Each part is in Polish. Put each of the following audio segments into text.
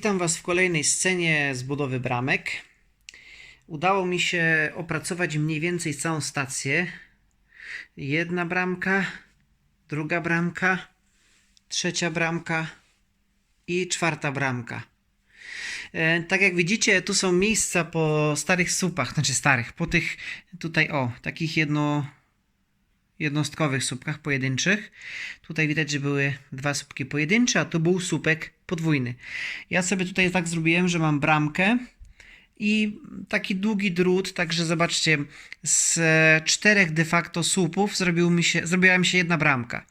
Witam Was w kolejnej scenie z budowy bramek. Udało mi się opracować mniej więcej całą stację. Jedna bramka, druga bramka, trzecia bramka i czwarta bramka. E, tak jak widzicie, tu są miejsca po starych słupach, znaczy starych, po tych tutaj o, takich jedno, jednostkowych słupkach pojedynczych. Tutaj widać, że były dwa słupki pojedyncze, a tu był słupek podwójny. Ja sobie tutaj tak zrobiłem, że mam bramkę i taki długi drut, także zobaczcie, z czterech de facto słupów zrobił mi się, zrobiła mi się jedna bramka.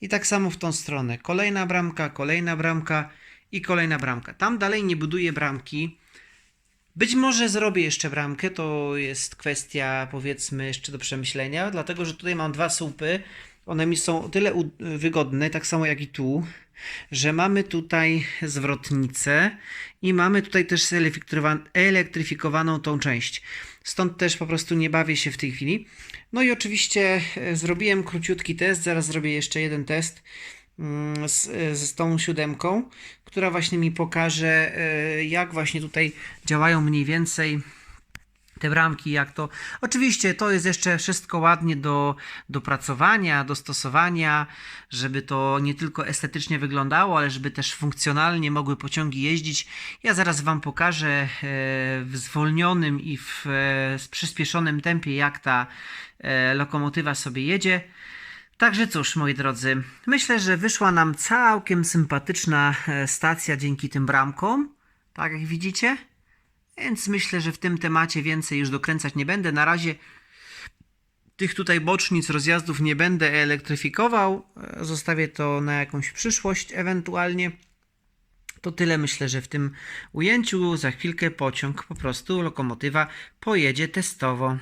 I tak samo w tą stronę. Kolejna bramka, kolejna bramka i kolejna bramka. Tam dalej nie buduję bramki. Być może zrobię jeszcze bramkę, to jest kwestia powiedzmy jeszcze do przemyślenia, dlatego że tutaj mam dwa słupy. One mi są o tyle wygodne, tak samo jak i tu, że mamy tutaj zwrotnicę i mamy tutaj też elektryfikowa- elektryfikowaną tą część. Stąd też po prostu nie bawię się w tej chwili. No i oczywiście e, zrobiłem króciutki test, zaraz zrobię jeszcze jeden test mm, z, z tą siódemką, która właśnie mi pokaże, e, jak właśnie tutaj działają mniej więcej te bramki, jak to. Oczywiście to jest jeszcze wszystko ładnie do dopracowania, dostosowania, żeby to nie tylko estetycznie wyglądało, ale żeby też funkcjonalnie mogły pociągi jeździć. Ja zaraz Wam pokażę e, w zwolnionym i w e, z przyspieszonym tempie, jak ta e, lokomotywa sobie jedzie. Także cóż, moi drodzy, myślę, że wyszła nam całkiem sympatyczna e, stacja dzięki tym bramkom. Tak jak widzicie. Więc myślę, że w tym temacie więcej już dokręcać nie będę. Na razie tych tutaj bocznic, rozjazdów nie będę elektryfikował. E, Zostawię to na jakąś przyszłość ewentualnie. To tyle myślę, że w tym ujęciu za chwilkę pociąg, po prostu lokomotywa pojedzie testowo.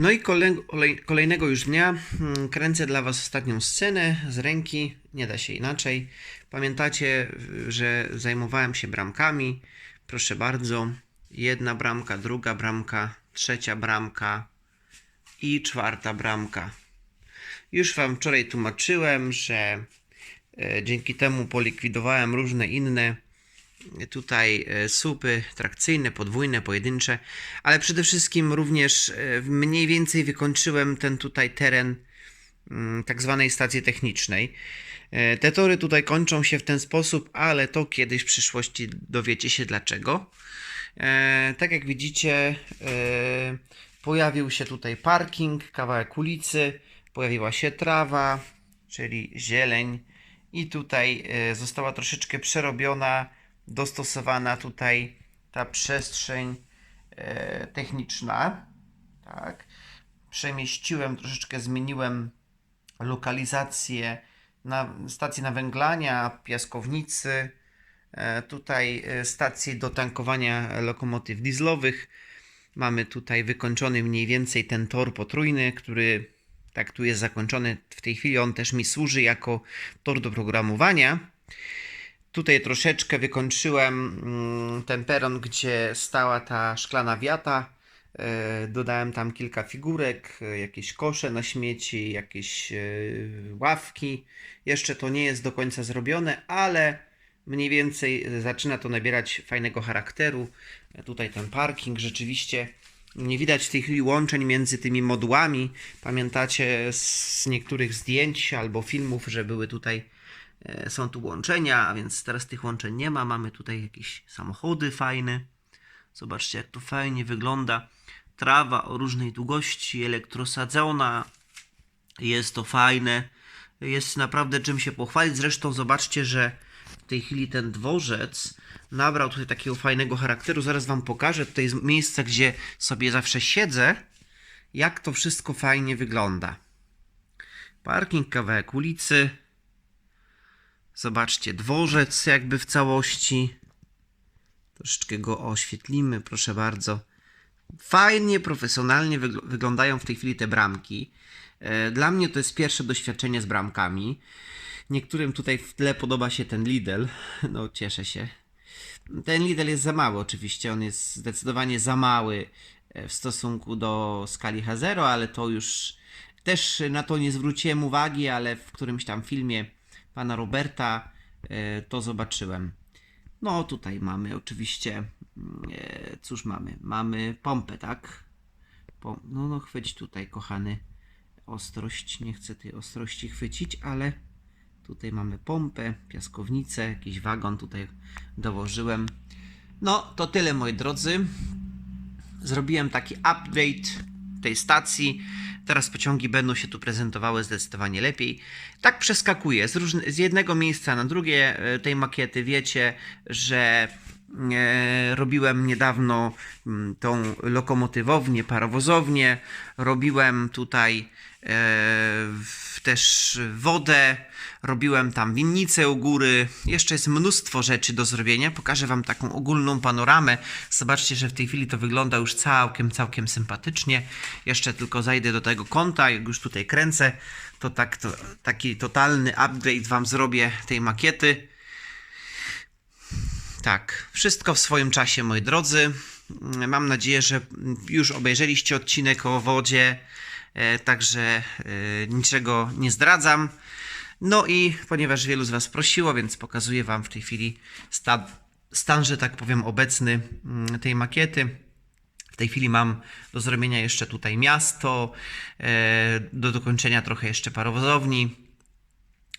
No i kolej, kolej, kolejnego już dnia mm, kręcę dla Was ostatnią scenę z ręki, nie da się inaczej. Pamiętacie, że zajmowałem się bramkami. Proszę bardzo, jedna bramka, druga bramka, trzecia bramka i czwarta bramka. Już Wam wczoraj tłumaczyłem, że e, dzięki temu polikwidowałem różne inne tutaj e, słupy trakcyjne, podwójne, pojedyncze, ale przede wszystkim również e, mniej więcej wykończyłem ten tutaj teren mm, tak zwanej stacji technicznej. E, Te tory tutaj kończą się w ten sposób, ale to kiedyś w przyszłości dowiecie się dlaczego. Tak jak widzicie, pojawił się tutaj parking, kawałek ulicy, pojawiła się trawa, czyli zieleń i tutaj została troszeczkę przerobiona, dostosowana tutaj ta przestrzeń e, techniczna. Tak. Przemieściłem, troszeczkę zmieniłem lokalizację na stacji nawęglania, piaskownicy, e, tutaj e, stacje do tankowania lokomotyw dieslowych. Mamy tutaj wykończony mniej więcej ten tor potrójny, który tak tu jest zakończony w tej chwili. On też mi służy jako tor do programowania. Tutaj troszeczkę wykończyłem mm, ten peron, gdzie stała ta szklana wiata. E, Dodałem tam kilka figurek, e, jakieś kosze na śmieci, jakieś e, ławki. Jeszcze to nie jest do końca zrobione, ale mniej więcej zaczyna to nabierać fajnego charakteru. Tutaj ten parking rzeczywiście nie widać chwili łączeń między tymi modułami. Pamiętacie z niektórych zdjęć albo filmów, że były tutaj Są tu łączenia, a więc teraz tych łączeń nie ma. Mamy tutaj jakieś samochody fajne. Zobaczcie, jak to fajnie wygląda. Trawa o różnej długości, elektrosadzona. Jest to fajne. Jest naprawdę czym się pochwalić. Zresztą zobaczcie, że w tej chwili ten dworzec nabrał tutaj takiego fajnego charakteru. Zaraz Wam pokażę. Tutaj jest miejsce, gdzie sobie zawsze siedzę. Jak to wszystko fajnie wygląda. Parking, kawałek ulicy. Zobaczcie, dworzec jakby w całości. Troszeczkę go oświetlimy, proszę bardzo. Fajnie, profesjonalnie wygl- wyglądają w tej chwili te bramki. E, Dla mnie to jest pierwsze doświadczenie z bramkami. Niektórym tutaj w tle podoba się ten Lidl. No, cieszę się. Ten Lidl jest za mały, oczywiście. On jest zdecydowanie za mały e, w stosunku do skali H0, ale to już też na to nie zwróciłem uwagi, ale w którymś tam filmie pana Roberta e, to zobaczyłem. No, tutaj mamy oczywiście. mm, E, cóż mamy? Mamy pompę, tak? No, no, chwyć tutaj, kochany. Ostrość. Nie chcę tej ostrości chwycić, ale tutaj mamy pompę, piaskownicę, jakiś wagon tutaj dołożyłem. No, to tyle, moi drodzy. Zrobiłem taki update tej stacji. Teraz pociągi będą się tu prezentowały zdecydowanie lepiej. Tak przeskakuję z, z jednego miejsca na drugie e, tej makiety. Wiecie, że robiłem niedawno mm, tą lokomotywownię, parowozownię. Robiłem tutaj e, też wodę. Robiłem tam winnicę u góry. Jeszcze jest mnóstwo rzeczy do zrobienia. Pokażę Wam taką ogólną panoramę. Zobaczcie, że w tej chwili to wygląda już całkiem, całkiem sympatycznie. Jeszcze tylko zajdę do tego kąta, jak już tutaj kręcę, to tak to, taki totalny upgrade Wam zrobię tej makiety. Tak, wszystko w swoim czasie, moi drodzy. Mam nadzieję, że już obejrzeliście odcinek o wodzie, e, także e, niczego nie zdradzam. No i ponieważ wielu z Was prosiło, więc pokazuję Wam w tej chwili stan, stan że tak powiem, obecny mm, tej makiety. W tej chwili mam do zrobienia jeszcze tutaj miasto, e, do dokończenia trochę jeszcze parowozowni.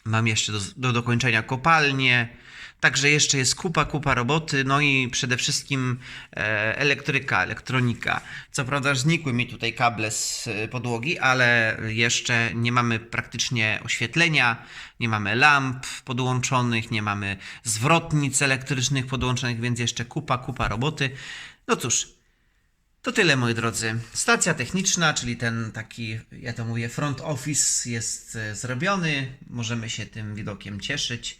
Mam jeszcze do, do dokończenia kopalnię. Także jeszcze jest kupa, kupa roboty, no i przede wszystkim e, elektryka, elektronika. Co prawda znikły mi tutaj kable z e, podłogi, ale jeszcze nie mamy praktycznie oświetlenia, nie mamy lamp podłączonych, nie mamy zwrotnic elektrycznych podłączonych, więc jeszcze kupa, kupa roboty. No cóż, to tyle, moi drodzy. Stacja techniczna, czyli ten taki, ja to mówię, front office jest e, zrobiony. Możemy się tym widokiem cieszyć.